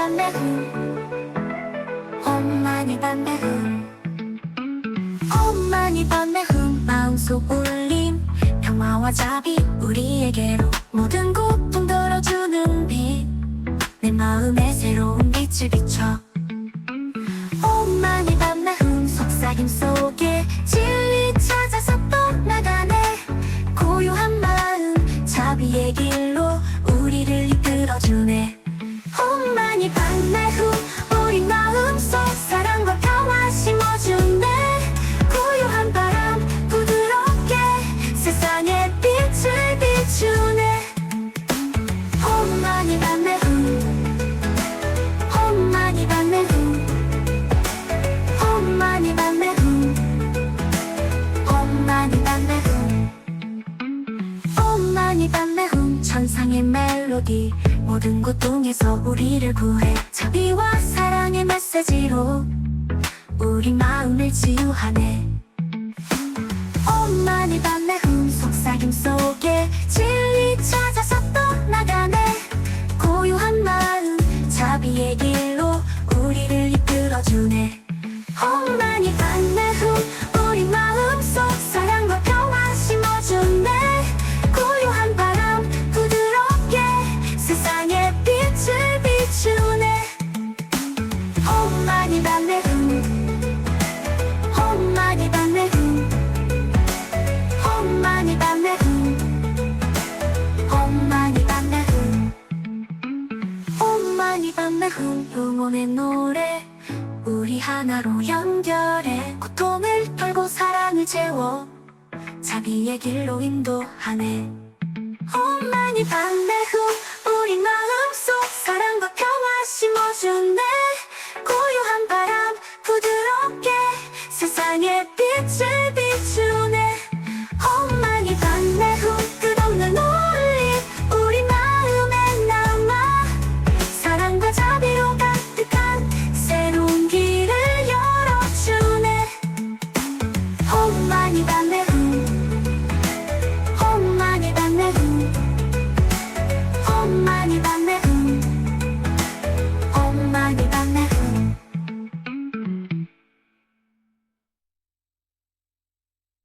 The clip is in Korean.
담배 흠. 엄마니 담배 흠. 엄마니 담배 흠. 마음속 울림. 평화와 자비 우리에게로 모든 고통 덜어주는 빛 내 마음에 새로운 빛을 비춰. 엄마니 밤의 흠 천상의 멜로디. 모든 고통에서 우리를 구해 자비와 사랑의 메시지로 우리 마음을 치유하네. 엄마니 밤의 흠 속삭임 속에 흠 응원의 노래 우리 하나로 연결해 고통을 털고 사랑을 채워 자비의 길로 인도하네. 엄마니 밤의 흠 우리 마음속 사랑과 평화 심어주네. 고요한 바람 부드럽게 세상에 не так.